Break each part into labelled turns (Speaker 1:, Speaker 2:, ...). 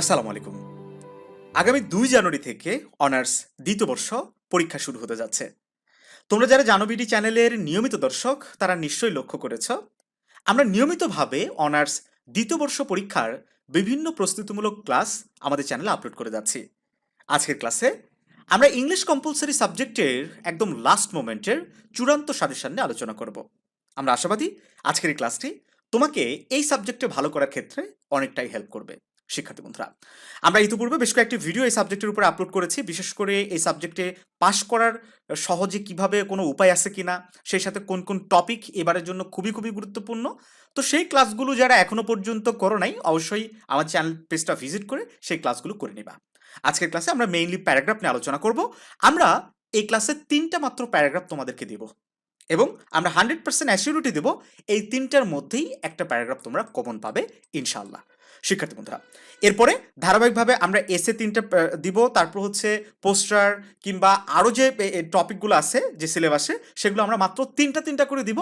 Speaker 1: আসসালামু আলাইকুম। আগামী দুই জানুয়ারি থেকে অনার্স দ্বিতীয় বর্ষ পরীক্ষা শুরু হতে যাচ্ছে। তোমরা যারা জানবিডি চ্যানেলের নিয়মিত দর্শক, তারা নিশ্চয়ই লক্ষ্য করেছ, আমরা নিয়মিতভাবে অনার্স দ্বিতীয় বর্ষ পরীক্ষার বিভিন্ন প্রস্তুতিমূলক ক্লাস আমাদের চ্যানেলে আপলোড করে যাচ্ছি। আজকের ক্লাসে আমরা ইংলিশ কম্পালসারি সাবজেক্টের একদম লাস্ট মোমেন্টের চূড়ান্ত সাজেশন নিয়ে আলোচনা করব। আমরা আশাবাদী আজকের এই ক্লাসটি তোমাকে এই সাবজেক্টে ভালো করার ক্ষেত্রে অনেকটাই হেল্প করবে। শিক্ষার্থী বন্ধুরা। আমরা ইতিপূর্বে বেশ কয়েকটি ভিডিও এই সাবজেক্টের উপরে আপলোড করেছি। বিশেষ করে এই সাবজেক্টে পাশ করার সহজে কীভাবে কোনো উপায় আছে কিনা, সেই সাথে কোন কোন টপিক এবারের জন্য খুবই খুবই গুরুত্বপূর্ণ। তো সেই ক্লাসগুলো যারা এখনও পর্যন্ত করো নাই, অবশ্যই আমার চ্যানেল পেজটা ভিজিট করে সেই ক্লাসগুলো করে নিবা। আজকের ক্লাসে আমরা মেইনলি প্যারাগ্রাফ নিয়ে আলোচনা করব। আমরা এই ক্লাসে তিনটা মাত্র প্যারাগ্রাফ তোমাদেরকে দেব এবং আমরা হান্ড্রেড পার্সেন্ট অ্যাসিউরিটি দেবো, এই তিনটার মধ্যেই একটা প্যারাগ্রাফ তোমরা কমন পাবে ইনশাল্লাহ শিক্ষার্থী বন্ধুরা। এরপরে ধারাবাহিকভাবে আমরা এসে তিনটা দিব। তারপর হচ্ছে পোস্টার কিংবা আরও যে টপিকগুলো আছে, যে সিলেবাসে সেগুলো আমরা মাত্র তিনটা তিনটা করে দিব।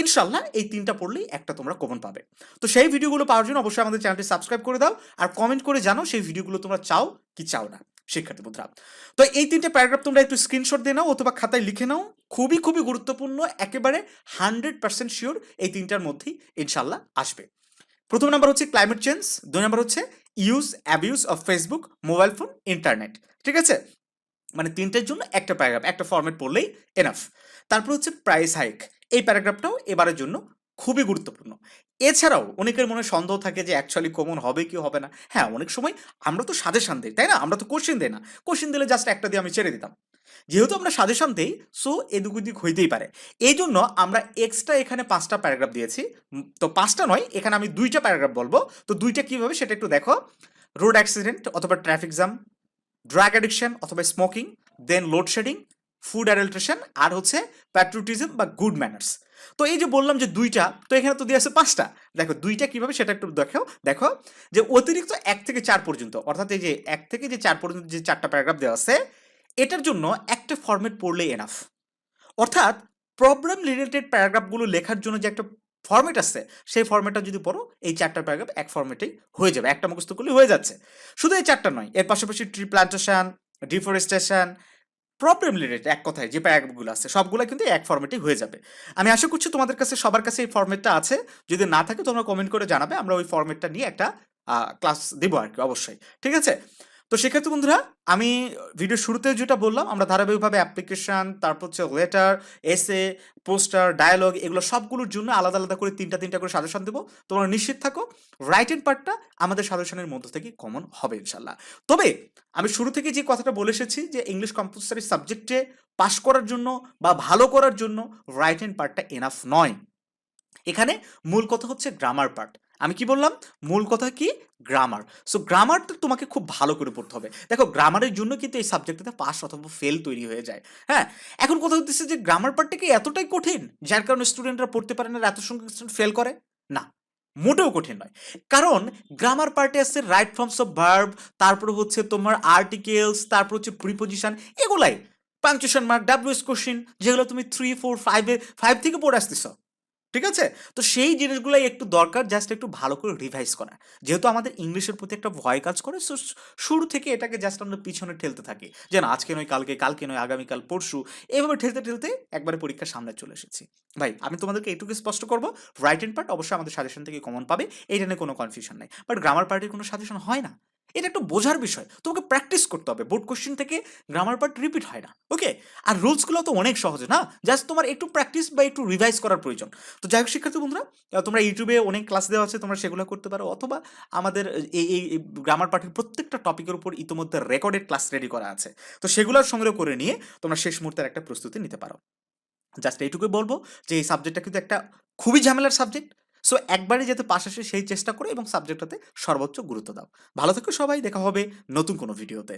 Speaker 1: ইনশাল্লাহ এই তিনটা পড়লেই একটা তোমরা কমন পাবে। তো সেই ভিডিওগুলো পাওয়ার জন্য অবশ্যই আমাদের চ্যানেলটি সাবস্ক্রাইব করে দাও আর কমেন্ট করে জানো সেই ভিডিওগুলো তোমরা চাও কি চাও না, শিক্ষার্থী বন্ধুরা। তো এই তিনটে প্যারাগ্রাফ তোমরা একটু স্ক্রিনশট দিয়ে নাও অথবা খাতায় লিখে নাও। খুবই খুবই গুরুত্বপূর্ণ, একেবারে হান্ড্রেড পার্সেন্ট শিওর এই তিনটার মধ্যেই ইনশাল্লাহ আসবে। প্রথম নাম্বার হচ্ছে ক্লাইমেট চেঞ্জ দুই নাম্বার হচ্ছে use abuse of Facebook mobile phone internet ঠিক আছে? মানে তিনটের জন্য একটা প্যারাগ্রাফ একটা ফর্মেট পড়লেই এনাফ তারপর হচ্ছে প্রাইস হাইক এই প্যারাগ্রাফটাও এবারের জন্য খুবই গুরুত্বপূর্ণ। এছাড়াও অনেকের মনে সন্দেহ থাকে যে অ্যাকচুয়ালি কমন হবে কি হবে না। হ্যাঁ অনেক সময় আমরা তো সাজেশন দিই, তাই না? আমরা তো কোশ্চেন দিই না। কোশ্চেন দিলে জাস্ট একটা দিয়ে আমি ছেড়ে দিতাম। যেহেতু আমরা সাজেশন দিই সো এদিক ওদিক হইতেই পারে। এই জন্য আমরা এক্সট্রা এখানে পাঁচটা প্যারাগ্রাফ দিয়েছি। তো পাঁচটা নয়, এখানে আমি দুইটা প্যারাগ্রাফ বলব। তো দুইটা কীভাবে সেটা একটু দেখো। রোড অ্যাক্সিডেন্ট অথবা ট্রাফিক জ্যাম ড্রাগ অ্যাডিকশন অথবা smoking then load shedding food adulteration আর হচ্ছে প্যাট্রিয়টিজম বা গুড ম্যানার্স তো এই যে বললাম যে দুইটা, তো এখানে তো দিয়ে আছে পাঁচটা। দেখো দুইটা কীভাবে সেটা একটু দেখো। দেখো যে অতিরিক্ত এক থেকে চার পর্যন্ত, অর্থাৎ এই যে এক থেকে যে চার পর্যন্ত যে চারটা প্যারাগ্রাফ দেওয়া আছে এটার জন্য একটা ফরম্যাট পড়লেই এনাফ অর্থাৎ প্রবলেম রিলেটেড প্যারাগ্রাফগুলো লেখার জন্য যে একটা ফরম্যাট আছে, সেই ফরম্যাটটা যদি পড়ো, এই চারটা প্যারাগ্রাফ এক ফরম্যাটেই হয়ে যাবে, একটা মুখস্থ করলে হয়ে যাচ্ছে। শুধু এই চারটা নয়, এর পাশাপাশি tree plantation deforestation problem related এক কথায় যে প্যারাগ্রাফগুলো আছে, সবগুলো কিন্তু এক ফরম্যাটেই হয়ে যাবে। আমি আশা করছি তোমাদের কাছে, সবার কাছে এই ফরম্যাটটা আছে। যদি না থাকে, তোমরা কমেন্ট করে জানাবে, আমরা ওই ফরম্যাটটা নিয়ে একটা ক্লাস দেবো আর কি, অবশ্যই। ঠিক আছে? তো সেক্ষেত্রে বন্ধুরা, আমি ভিডিও শুরুতে যেটা বললাম, আমরা ধারাবাহিকভাবে অ্যাপ্লিকেশন তারপর হচ্ছে লেটার এসে পোস্টার ডায়ালগ এগুলো সবগুলোর জন্য আলাদা আলাদা করে তিনটা তিনটা করে সাজেশন দেবো। তোমরা নিশ্চিত থাকো রাইট পার্টটা আমাদের সাজেশনের মধ্য থেকে কমন হবে ইনশাল্লাহ তবে আমি শুরু থেকে যে কথাটা বলে এসেছি যে ইংলিশ কম্পালসারি সাবজেক্টে পাশ করার জন্য বা ভালো করার জন্য রাইট পার্টটা এনাফ নয়। এখানে মূল কথা হচ্ছে গ্রামার পার্ট আমি কি বললাম? মূল কথা কি? গ্রামার সো গ্রামারটা তোমাকে খুব ভালো করে পড়তে হবে। দেখো গ্রামারের জন্য কিন্তু এই সাবজেক্টটাতে পাস অথবা ফেল তৈরি হয়ে যায়। হ্যাঁ? এখন কথা হচ্ছে যে গ্রামার পার্টটা কি এতটাই কঠিন, যার কারণে স্টুডেন্টরা পড়তে পারে না এত সংখ্যক স্টুডেন্ট ফেল করে? না, মোটেও কঠিন নয়। কারণ গ্রামার পার্টে আছে রাইট ফর্মস অফ ভার্ব তারপর হচ্ছে তোমার আর্টিকেলস তারপর হচ্ছে প্রিপোজিশন এগুলাই। পাংচুয়েশন মার্ক ডাব্লিউএস কোশ্চিন যেগুলো তুমি থ্রি ফোর ফাইভে ফাইভ থেকে পড়ে আসতেছ। ঠিক আছে? তো সেই জিনিসগুলাই একটু দরকার জাস্ট একটু ভালো করে রিভাইজ করা। যেহেতু আমাদের ইংলিশের প্রতি একটা ভয় কাজ করে সো, শুরু থেকে এটাকে জাস্ট আমরা পিছনে ঠেলতে থাকি। যে না, আজকে নয়, কালকে কালকে নয়, আগামীকাল, পরশু, এভাবে ঠেলতে ঠেলতে একবারে পরীক্ষার সামনে চলে এসেছি। ভাই, আমি তোমাদেরকে এটুকু স্পষ্ট করব রাইট হ্যান্ড পার্ট অবশ্যই আমাদের সাজেশন থেকে কমন পাবে, এইটা নিয়ে কোনো কনফিউশন নেই। বাট গ্রামার পার্টির কোনো সাজেশন হয় না? এটা একটু বোঝার বিষয়। তোমাকে প্র্যাকটিস করতে হবে। বোর্ড কোশ্চেন থেকে গ্রামার পার্ট রিপিট হয় না। ওকে আর রুলসগুলো তো অনেক সহজ, না? জাস্ট তোমার একটু প্র্যাকটিস বা একটু রিভাইজ করার প্রয়োজন। তো যাই হোক, শিক্ষার্থী বন্ধুরা তোমরা ইউটিউবে অনেক ক্লাস দেওয়া আছে, তোমরা সেগুলো করতে পারো। অথবা আমাদের এই এই গ্রামার পার্টের প্রত্যেকটা টপিকের উপর ইতিমধ্যে রেকর্ডেড ক্লাস রেডি করা আছে। তো সেগুলোর সংগ্রহ করে নিয়ে তোমরা শেষ মুহূর্তের একটা প্রস্তুতি নিতে পারো। জাস্ট এইটুকুই বলব যে, এই সাবজেক্টটা কিন্তু একটা খুবই ঝামেলার সাবজেক্ট সো একবারে যাতে আসে সেই চেষ্টা করো এবং সাবজেক্টটাতে সর্বোচ্চ গুরুত্ব দাও। ভালো থেকো সবাই, দেখা হবে নতুন কোনো ভিডিওতে